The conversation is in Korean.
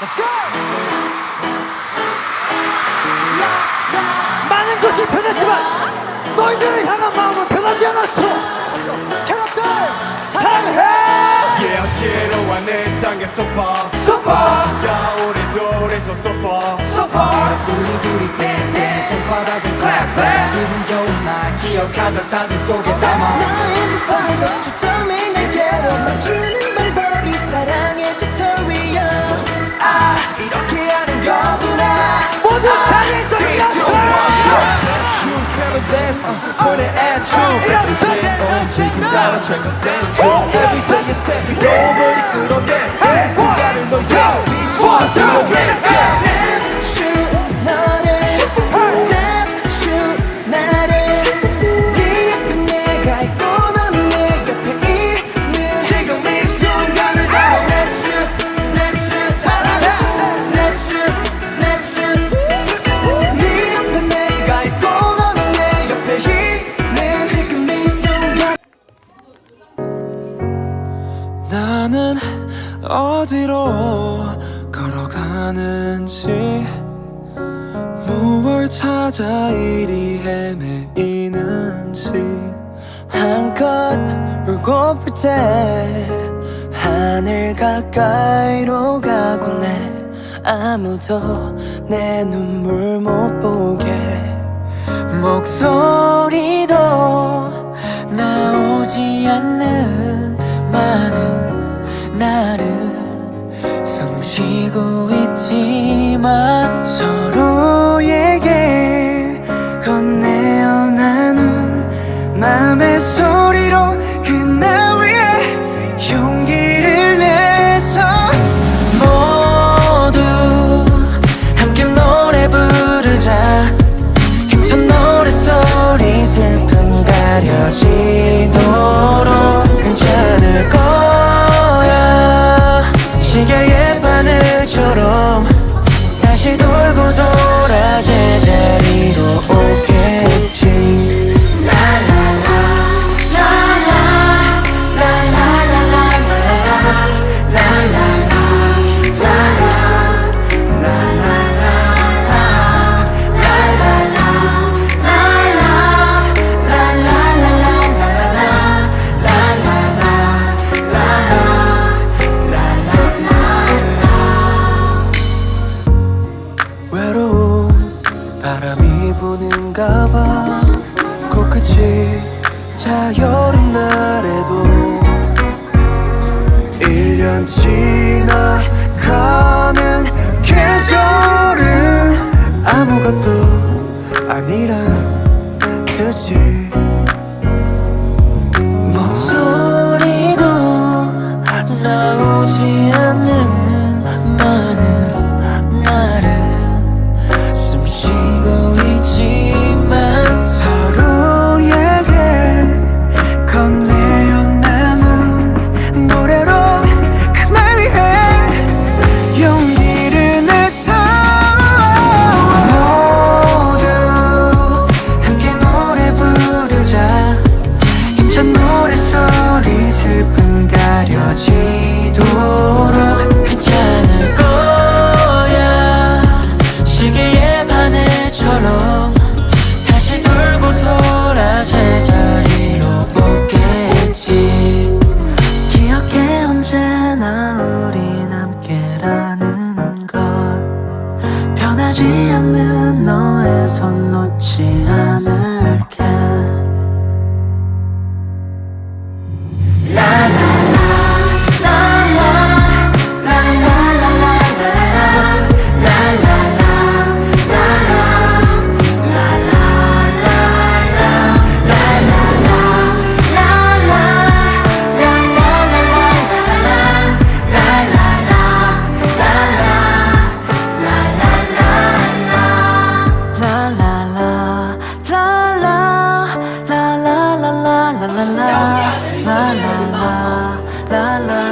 Let's go! 많은 것이 변했지만 너희들을 향한 마음은 변하지 않았어. 캐럿들 사랑해. Yeah, 어지러운 일상의 소파 소파. 진짜 오래도래서 소파 소파. 우리 둘이 댄스 댄스 손바닥을 clap clap 기분 좋은 날 기억하자 사진 속에 담아 너의 무반도 초점 Put it at you 일어서. 지금 따라 check it down Every time you say 너무리 끌어내 순 나는 어디로 걸어가는지 무얼 찾아 이리 헤매이는지 한껏 울고 불때 하늘 가까이로 가곤 해 아무도 내 눈물 못 보게 목소리도 cima. 코끝이 차여름 날에도 1년 지나가는 손 놓지 않아 啦啦啦